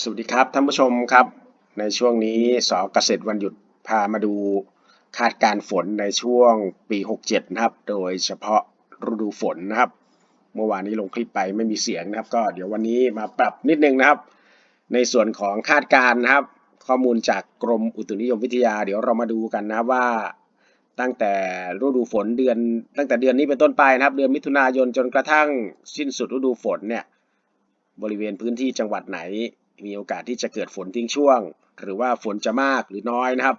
สวัสดีครับท่านผู้ชมครับ ในช่วงนี้สอเกษตรวันหยุดพามาดูคาดการฝนในช่วงปี 67 นะครับ โดยเฉพาะฤดูฝนนะครับ เมื่อวานนี้ลงคลิปไปไม่มีเสียงนะครับ ก็เดี๋ยววันนี้มาปรับนิดนึงนะครับ ในส่วนของคาดการนะครับ ข้อมูลจากกรมอุตุนิยมวิทยา เดี๋ยวเรามาดูกันนะว่า ตั้งแต่ฤดูฝนเดือน ตั้งแต่เดือนนี้เป็นต้นไปนะครับ เดือนมิถุนายนจนกระทั่งสิ้นสุดฤดูฝนเนี่ยบริเวณพื้นที่จังหวัดไหน มีโอกาสที่จะเกิดฝนทิ้งช่วง หรือว่าฝนจะมากหรือน้อยนะครับ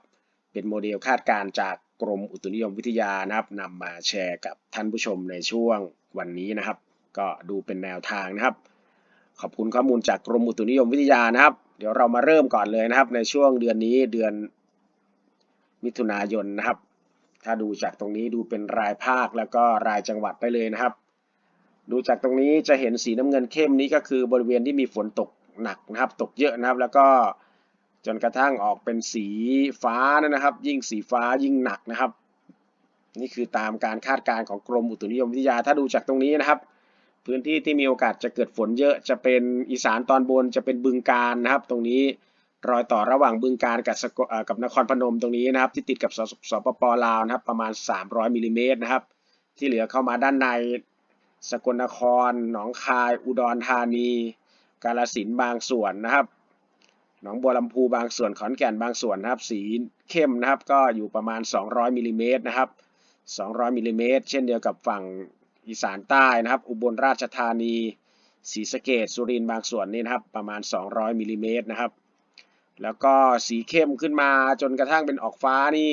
เป็นโมเดลคาดการณ์จากกรมอุตุนิยมวิทยานะครับนำมาแชร์กับท่านผู้ชมในช่วงวันนี้นะครับ ก็ดูเป็นแนวทางนะครับ ขอบคุณข้อมูลจากกรมอุตุนิยมวิทยานะครับ เดี๋ยวเรามาเริ่มก่อนเลยนะครับ ในช่วงเดือนนี้เดือนมิถุนายนนะครับ ถ้าดูจากตรงนี้ดูเป็นรายภาคแล้วก็รายจังหวัดได้เลยนะครับ ดูจากตรงนี้จะเห็นสีน้ำเงินเข้มนี้ก็คือบริเวณที่มีฝนตก หนักนะครับ ตกเยอะนะครับ แล้วก็จนกระทั่งออกเป็นสีฟ้านะครับ ยิ่งสีฟ้ายิ่งหนักนะครับ นี่คือตามการคาดการณ์ของกรมอุตุนิยมวิทยา ถ้าดูจากตรงนี้นะครับ พื้นที่ที่มีโอกาสจะเกิดฝนเยอะ จะเป็นอีสานตอนบนจะเป็นบึงการนะครับ ตรงนี้รอยต่อระหว่างบึงการกับสกละกับนครพนมตรงนี้นะครับ ที่ติดกับสสปปลาวนะครับ ประมาณ 300มิลลิเมตรนะครับ ที่เหลือเข้ามาด้านในสกลนคร หนองคาย อุดรธานี กาฬสินบางส่วนนะครับ หนองบัวลำพูบางส่วนขอนแก่นบางส่วนนะครับ สีเข้มนะครับ ก็อยู่ประมาณ 200มิลลิเมตรนะครับ 200มิลลิเมตรเช่นเดียวกับฝั่งอีสานใต้นะครับ อุบลราชธานีศรีสะเกษสุรินทร์บางส่วนนี่นะครับประมาณ 200มิลลิเมตรนะครับ แล้วก็สีเข้มขึ้นมาจนกระทั่งเป็นออกฟ้านี่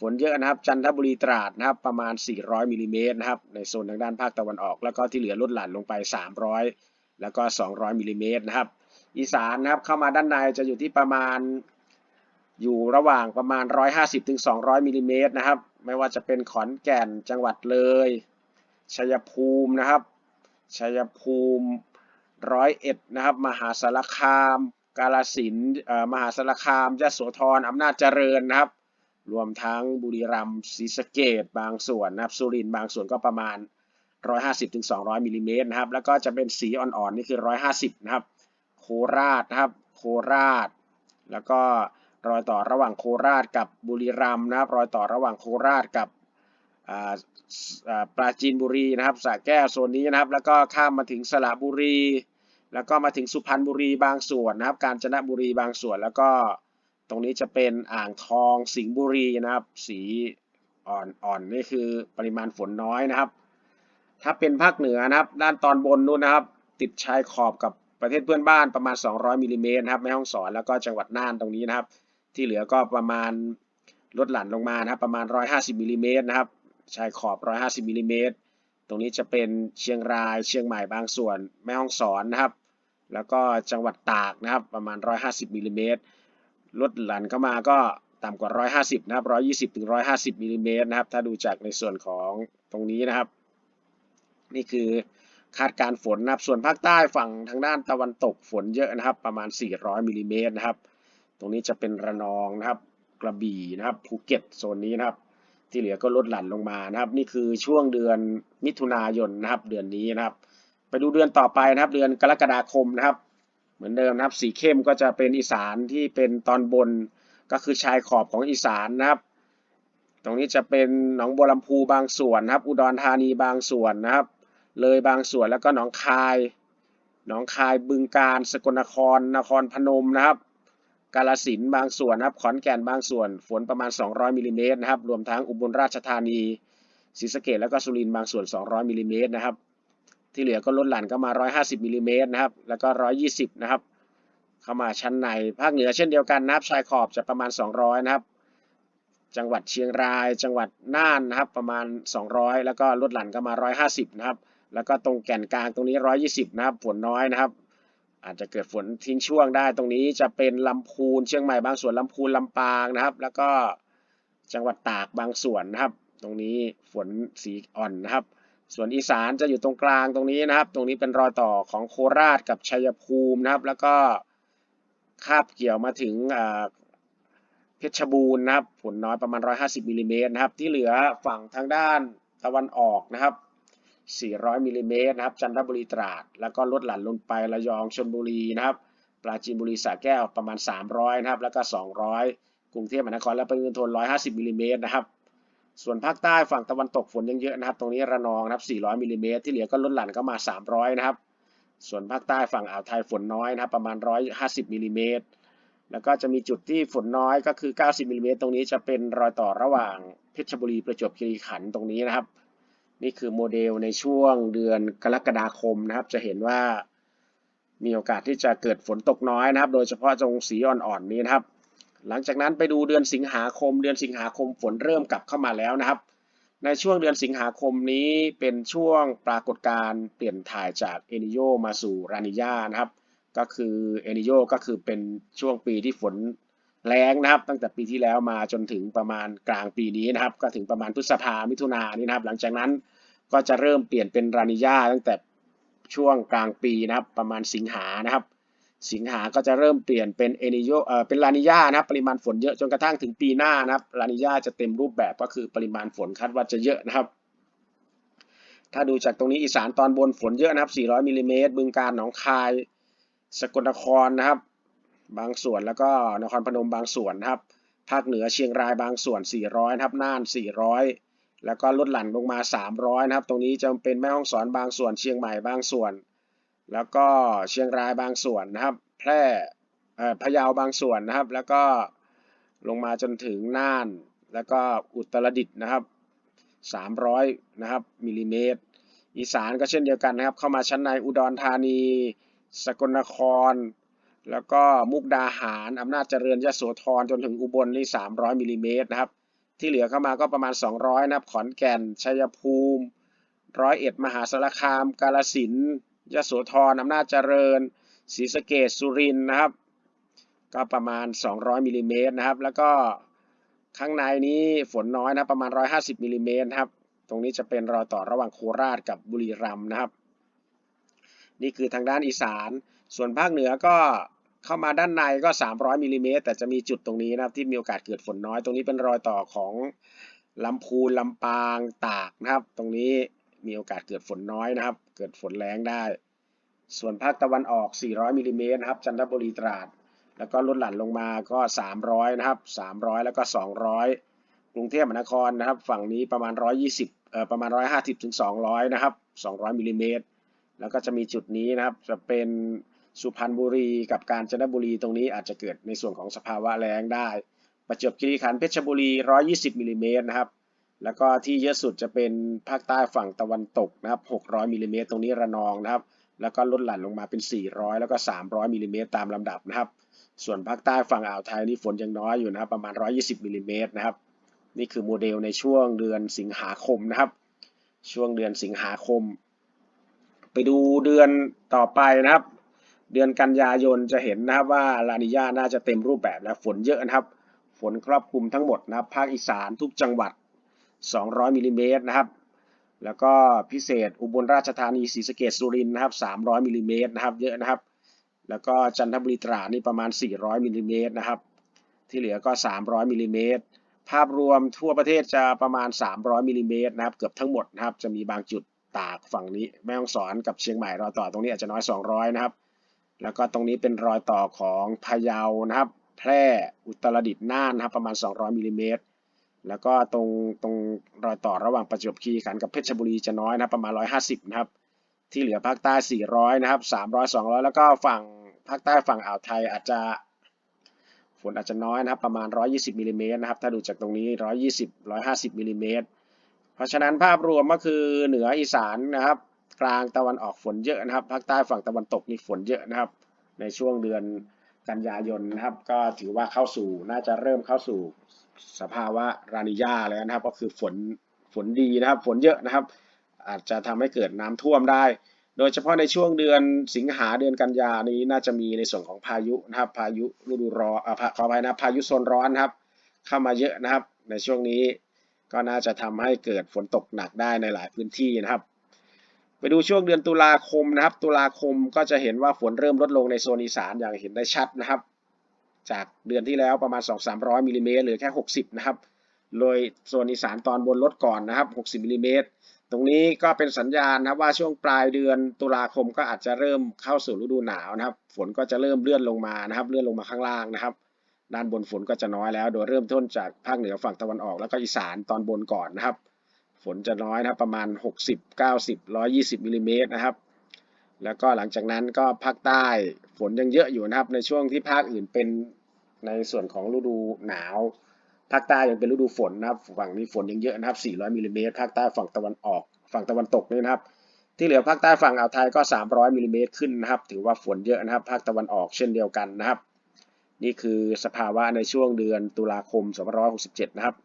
ฝนเยอะนะครับจันทบุรีตราดนะครับประมาณ 400มิลลิเมตรนะครับในโซนทางด้านภาคตะวันออก แล้วก็ที่เหลือลดหลั่นลงไป 300 แล้วก็ 200มิลลิเมตรนะครับ อีสานนะครับเข้ามาด้านในจะอยู่ที่ประมาณอยู่ระหว่างประมาณ 150ถึง200มิลลิเมตรนะครับ ไม่ว่าจะเป็นขอนแก่นจังหวัดเลยชัยภูมินะครับชัยภูมิร้อยเอ็ดนะครับ มหาสารคาม กาฬสินธุ์มหาสารคามยโสธรอำนาจเจริญนะครับ รวมทั้งบุรีรัมย์ศรีสะเกดบางส่วนนะครับ สุรินทร์บางส่วนก็ประมาณ 150ถึง200มิลลิเมตรนะครับ แล้วก็จะเป็นสีอ่อนๆนี่คือ 150 นะครับ โคราชนะครับ โคราช แล้วก็รอยต่อระหว่างโคราชกับบุรีรัมย์นะครับ รอยต่อระหว่างโคราชกับปราจีนบุรีนะครับสระแก้วโซนนี้นะครับ แล้วก็ข้ามมาถึงสระบุรี แล้วก็มาถึงสุพรรณบุรีบางส่วนนะครับ กาญจนบุรีบางส่วน แล้วก็ตรงนี้จะเป็นอ่างทองสิงห์บุรีนะครับ สีอ่อนๆนี่คือปริมาณฝนน้อยนะครับ ถ้าเป็นภาคเหนือนะครับ ด้านตอนบนนู้นนะครับ ติดชายขอบกับประเทศเพื่อนบ้านประมาณ 200มิลลิเมตรนะครับแม่ฮ่องสอนแล้วก็จังหวัดน่านตรงนี้นะครับ ที่เหลือก็ประมาณลดหลั่นลงมานะครับ ประมาณ 150มิลลิเมตรนะครับชายขอบ 150มิลลิเมตรตรงนี้จะเป็นเชียงราย เชียงใหม่บางส่วน แม่ฮ่องสอนนะครับ แล้วก็จังหวัดตากนะครับ ประมาณ 150มิลลิเมตรลดหลั่นเข้ามาก็ต่ำกว่า 150 นะครับ 120ถึง150มิลลิเมตรนะครับ ถ้าดูจากในส่วนของตรงนี้นะครับ นี่คือคาดการฝนนะครับ ส่วนภาคใต้ฝั่งทางด้านตะวันตกฝนเยอะนะครับ ประมาณ 400มิลลิเมตรนะครับ ตรงนี้จะเป็นระนองนะครับ กระบี่นะครับ ภูเก็ตโซนนี้นะครับ ที่เหลือก็ลดหลั่นลงมานะครับ นี่คือช่วงเดือนมิถุนายนนะครับ เดือนนี้นะครับ ไปดูเดือนต่อไปนะครับ เดือนกรกฎาคมนะครับ เหมือนเดิมนะครับ สีเข้มก็จะเป็นอีสานที่เป็นตอนบนก็คือชายขอบของอีสานนะครับ ตรงนี้จะเป็นหนองบัวลำพูบางส่วนนะครับ อุดรธานีบางส่วนนะครับ เลยบางส่วนแล้วก็หนองคาย หนองคายบึงการสกลนครนครพนมนะครับ กาฬสินบางส่วนนะครับ ขอนแก่นบางส่วน ฝนประมาณ 200มิลลิเมตรนะครับ รวมทั้งอุบลราชธานีศรีสะเกษแล้วก็สุรินทร์บางส่วน 200มิลลิเมตรนะครับ ที่เหลือก็ลดหลั่นก็มา 150มิลลิเมตรนะครับ แล้วก็ 120 นะครับ เข้ามาชั้นใน ภาคเหนือเช่นเดียวกันนะครับ ชายขอบจะประมาณ 200 นะครับ จังหวัดเชียงราย จังหวัดน่านนะครับ ประมาณ 200 แล้วก็ลดหลั่นก็มา 150 นะครับ แล้วก็ตรงแก่นกลางตรงนี้ 120 นะครับ ฝนน้อยนะครับ อาจจะเกิดฝนทิ้งช่วงได้ตรงนี้จะเป็นลำพูนเชียงใหม่บางส่วนลำพูนลำปางนะครับ แล้วก็จังหวัดตากบางส่วนนะครับ ตรงนี้ฝนสีอ่อนนะครับ ส่วนอีสานจะอยู่ตรงกลางตรงนี้นะครับ ตรงนี้เป็นรอยต่อของโคราชกับชัยภูมินะครับ แล้วก็คาบเกี่ยวมาถึงเพชรบูรณ์นะครับ ฝนน้อยประมาณ 150มิลลิเมตรนะครับ ที่เหลือฝั่งทางด้านตะวันออกนะครับ 400มิลลิเมตรนะครับจันทบุรีตราด แล้วก็ลดหลั่นลงไประยองชลบุรีนะครับปราจีนบุรีสระแก้วประมาณ 300นะครับแล้วก็ 200 กรุงเทพมหานครและปริมณฑล150มิลลิเมตรนะครับส่วนภาคใต้ฝั่งตะวันตกฝนยังเยอะนะครับ ตรงนี้ระนองนะครับ 400มิลลิเมตรที่เหลือก็ลดหลั่นก็มา 300 นะครับ ส่วนภาคใต้ฝั่งอ่าวไทยฝนน้อยนะครับประมาณ 150มิลลิเมตรแล้วก็จะมีจุดที่ฝนน้อยก็คือ 90มิลลิเมตรตรงนี้จะเป็นรอยต่อระหว่างเพชรบุรีประจวบคีรีขันธ์ตรงนี้นะครับ นี่คือโมเดลในช่วงเดือนกรกฎาคมนะครับ จะเห็นว่ามีโอกาสที่จะเกิดฝนตกน้อยนะครับ โดยเฉพาะตรงสีอ่อนๆนี้นะครับ หลังจากนั้นไปดูเดือนสิงหาคม เดือนสิงหาคมฝนเริ่มกลับเข้ามาแล้วนะครับ ในช่วงเดือนสิงหาคมนี้เป็นช่วงปรากฏการณ์เปลี่ยนถ่ายจากเอนิโยมาสู่รานิยานะครับ ก็คือเอนิโยก็คือเป็นช่วงปีที่ฝน แรงนะครับตั้งแต่ปีที่แล้วมาจนถึงประมาณกลางปีนี้นะครับก็ถึงประมาณพฤษภามิถุนานี้นะครับหลังจากนั้นก็จะเริ่มเปลี่ยนเป็นรานิยาตั้งแต่ช่วงกลางปีนะครับประมาณสิงหานะครับ สิงหาก็จะเริ่มเปลี่ยนเป็นเอนิโยเอ่อเป็นลานิยานะครับปริมาณฝนเยอะจนกระทั่งถึงปีหน้านะครับลานิยาจะเต็มรูปแบบก็คือปริมาณฝนคาดว่าจะเยอะนะครับ ถ้าดูจากตรงนี้อีสานตอนบนฝนเยอะนะครับ 400มิลลิเมตรบึงกาฬหนองคาย สกลนครนะครับ บางส่วนแล้วก็นครพนมบางส่วนนะครับ ภาคเหนือเชียงรายบางส่วน 400นะครับน่าน 400 แล้วก็ลดหลั่นลงมา 300นะครับ ตรงนี้จะเป็นแม่ฮ่องสอนบางส่วน เชียงใหม่บางส่วน แล้วก็เชียงรายบางส่วนนะครับ แพร่เอ่อพะเยาบางส่วนนะครับ แล้วก็ลงมาจนถึงน่าน แล้วก็อุตรดิตถ์นะครับ 300นะครับมิลลิเมตร อีสานก็เช่นเดียวกันนะครับ เข้ามาชั้นในอุดรธานี สกลนคร แล้วก็มุกดาหารอำนาจเจริญยโสธรจนถึงอุบลนี่ 300มิลลิเมตรนะครับ ที่เหลือเข้ามาก็ประมาณ 200 นะครับ ขอนแก่น ชัยภูมิร้อยเอ็ดมหาสารคาม กาฬสินธ์ยโสธรอำนาจเจริญศรีสะเกษสุรินทร์นะครับ ก็ประมาณ 200มิลลิเมตรนะครับ แล้วก็ข้างในนี้ฝนน้อยนะประมาณ 150มิลลิเมตรครับ ตรงนี้จะเป็นรอยต่อระหว่างโคราชกับบุรีรัมย์นะครับ นี่คือทางด้านอีสาน ส่วนภาคเหนือก็ เข้ามาด้านในก็ 300มิลลิเมตรแต่จะมีจุดตรงนี้นะครับที่มีโอกาสเกิดฝนน้อย ตรงนี้เป็นรอยต่อของลำพูนลำปางตากนะครับ ตรงนี้มีโอกาสเกิดฝนน้อยนะครับ เกิดฝนแรงได้ ส่วนภาคตะวันออก 400มิลลิเมตรนะครับ จันทบุรีตราด แล้วก็ลดหลั่นลงมาก็ 300 นะครับ 300 แล้วก็ 200 กรุงเทพมหานครนะครับ ฝั่งนี้ประมาณ 120เอ่อประมาณ 150ถึง200 นะครับ 200มิลลิเมตรแล้วก็จะมีจุดนี้นะครับ จะเป็น สุพรรณบุรีกับกาญจนบุรีตรงนี้อาจจะเกิดในส่วนของสภาวะแล้งได้ ประจวบคีรีขันธ์เพชรบุรี 120มิลลิเมตรนะครับ แล้วก็ที่เยอะสุดจะเป็นภาคใต้ฝั่งตะวันตกนะครับ 600มิลลิเมตรตรงนี้ระนองนะครับ แล้วก็ลดหลั่นลงมาเป็น 400 แล้วก็ 300มิลลิเมตรตามลำดับนะครับ ส่วนภาคใต้ฝั่งอ่าวไทยนี่ฝนยังน้อยอยู่นะครับ ประมาณ 120มิลลิเมตรนะครับ นี่คือโมเดลในช่วงเดือนสิงหาคมนะครับ ช่วงเดือนสิงหาคม ไปดูเดือนต่อไปนะครับ เดือนกันยายนจะเห็นนะครับว่าลานิญาน่าจะเต็มรูปแบบแล้วฝนเยอะนะครับ ฝนครอบคลุมทั้งหมดนะครับ ภาคอีสานทุกจังหวัด 200มิลลิเมตรนะครับ แล้วก็พิเศษอุบลราชธานีศรีสะเกษสุรินทร์นะครับ 300มิลลิเมตรนะครับ เยอะนะครับ แล้วก็จันทบุรีตราดนี่ประมาณ 400มิลลิเมตรนะครับ ที่เหลือก็ 300มิลลิเมตรภาพรวมทั่วประเทศจะประมาณ 300มิลลิเมตรนะครับ เกือบทั้งหมดนะครับ จะมีบางจุดตากฝั่งนี้ แม่ฮ่องสอนกับเชียงใหม่รอต่อตรงนี้อาจจะน้อย 200 นะครับ แล้วก็ตรงนี้เป็นรอยต่อของพะเยานะครับ แพร่อุตรดิตถ์น่านนะครับประมาณ 200มิลลิเมตรแล้วก็ตรงตรงรอยต่อระหว่างประจวบคีรีขันธ์กับเพชรบุรีจะน้อยนะครับประมาณ 150 นะครับ ที่เหลือภาคใต้ 400 นะครับ 300 200 แล้วก็ฝั่งภาคใต้ฝั่งอ่าวไทยอาจจะฝนอาจจะน้อยนะครับ ประมาณ 120มิลลิเมตรนะครับ ถ้าดูจากตรงนี้ 120 150มิลลิเมตรเพราะฉะนั้นภาพรวมก็คือเหนืออีสานนะครับ กลางตะวันออกฝนเยอะนะครับ ภาคใต้ฝั่งตะวันตกนี่ฝนเยอะนะครับ ในช่วงเดือนกันยายนนะครับ ก็ถือว่าเข้าสู่น่าจะเริ่มเข้าสู่สภาวะรานิยาแล้วนะครับ ก็คือฝนฝนดีนะครับ ฝนเยอะนะครับ อาจจะทำให้เกิดน้ำท่วมได้ โดยเฉพาะในช่วงเดือนสิงหาเดือนกันยานี้น่าจะมีในส่วนของพายุนะครับ พายุฤดูร้อนอ่าขออภัยนะพายุโซนร้อนนครับ เข้ามาเยอะนะครับ ในช่วงนี้ก็น่าจะทำให้เกิดฝนตกหนักได้ในหลายพื้นที่นะครับ ไปดูช่วงเดือนตุลาคมนะครับ ตุลาคมก็จะเห็นว่าฝนเริ่มลดลงในโซนอีสานอย่างเห็นได้ชัดนะครับ จากเดือนที่แล้วประมาณ 2-300มิลลิเมตรเหลือแค่ 60 นะครับ โดยโซนอีสานตอนบนลดก่อนนะครับ 60มิลลิเมตรตรงนี้ก็เป็นสัญญาณนะครับว่าช่วงปลายเดือนตุลาคมก็อาจจะเริ่มเข้าสู่ฤดูหนาวนะครับ ฝนก็จะเริ่มเลื่อนลงมานะครับ เลื่อนลงมาข้างล่างนะครับ ด้านบนฝนก็จะน้อยแล้ว โดยเริ่มต้นจากภาคเหนือฝั่งตะวันออกแล้วก็อีสานตอนบนก่อนนะครับ ฝนจะน้อยนะครับประมาณ 60 90 120มิลลิเมตรนะครับ แล้วก็หลังจากนั้นก็ภาคใต้ฝนยังเยอะอยู่นะครับ ในช่วงที่ภาคอื่นเป็นในส่วนของฤดูหนาว ภาคใต้ยังเป็นฤดูฝนนะครับ ฝั่งนี้ฝนยังเยอะนะครับ 400มิลลิเมตรภาคใต้ฝั่งตะวันออกฝั่งตะวันตกนี่นะครับ ที่เหลือภาคใต้ฝั่งอ่าวไทยก็ 300มิลลิเมตรขึ้นนะครับ ถือว่าฝนเยอะนะครับ ภาคตะวันออกเช่นเดียวกันนะครับ นี่คือสภาวะในช่วงเดือนตุลาคม2567 นะครับ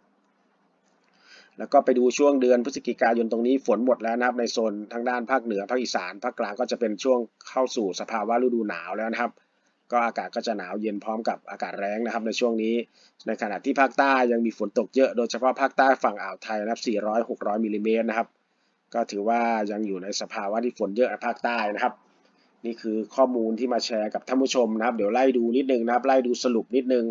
แล้วก็ไปดูช่วงเดือนพฤศจิกายนตรงนี้ฝนหมดแล้วนะครับ ในโซนทางด้านภาคเหนือภาคอีสานภาคกลางก็จะเป็นช่วงเข้าสู่สภาวะฤดูหนาวแล้วนะครับ ก็อากาศก็จะหนาวเย็นพร้อมกับอากาศแรงนะครับ ในช่วงนี้ ในขณะที่ภาคใต้ยังมีฝนตกเยอะโดยเฉพาะภาคใต้ฝั่งอ่าวไทยนะครับ 400 600มิลลิเมตรนะครับ ก็ถือว่ายังอยู่ในสภาวะที่ฝนเยอะภาคใต้นะครับ นี่คือข้อมูลที่มาแชร์กับท่านผู้ชมนะครับ เดี๋ยวไล่ดูนิดนึงนะครับ ไล่ดูสรุปนิดนึง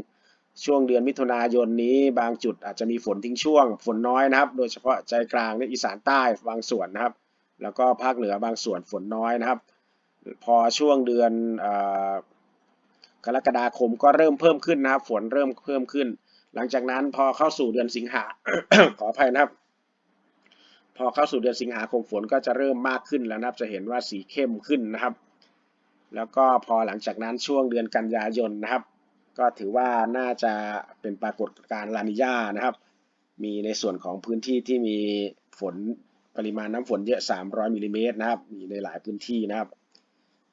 ช่วงเดือนมิถุนายนนี้บางจุดอาจจะมีฝนทิ้งช่วง ฝนน้อยนะครับ โดยเฉพาะใจกลางในอีสานใต้บางส่วนนะครับ แล้วก็ภาคเหนือบางส่วนฝนน้อยนะครับ พอช่วงเดือนอกรกฎาคมก็เริ่มเพิ่มขึ้นนะครับ ฝนเริ่มเพิ่มขึ้น หลังจากนั้นพอเข้าสู่เดือนสิงหาขออภัยนะครับ พอเข้าสู่เดือนสิงหาคมฝนก็จะเริ่มมากขึ้นแล้วนะครับ จะเห็นว่าสีเข้มขึ้นนะครับ แล้วก็พอหลังจากนั้นช่วงเดือนกันยายนนะครับ ก็ถือว่าน่าจะเป็นปรากฏการณ์ลานิญานะครับ มีในส่วนของพื้นที่ที่มีฝนปริมาณน้ำฝนเยอะ 300มิลลิเมตรนะครับ มีในหลายพื้นที่นะครับ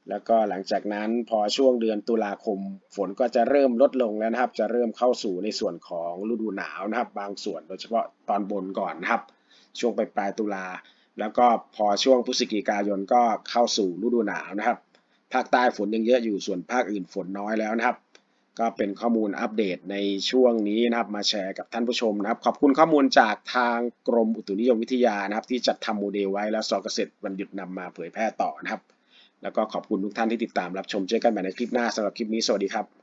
แล้วก็หลังจากนั้นพอช่วงเดือนตุลาคม ฝนก็จะเริ่มลดลงแล้วนะครับ จะเริ่มเข้าสู่ในส่วนของฤดูหนาวนะครับ บางส่วนโดยเฉพาะตอนบนก่อนนะครับ ช่วงปลายปลายตุลา แล้วก็พอช่วงพฤศจิกายนก็เข้าสู่ฤดูหนาวนะครับ ภาคใต้ฝนยังเยอะอยู่ ส่วนภาคอื่นฝนน้อยแล้วนะครับ ก็เป็นข้อมูลอัปเดตในช่วงนี้นะครับมาแชร์กับท่านผู้ชมนะครับ ขอบคุณข้อมูลจากทางกรมอุตุนิยมวิทยานะครับ ที่จัดทำโมเดลไว้แล้วสอเกษตรวันหยุดนำมาเผยแพร่ต่อนะครับ แล้วก็ขอบคุณทุกท่านที่ติดตามรับชมเจอกันใหม่ในคลิปหน้าสำหรับคลิปนี้สวัสดีครับ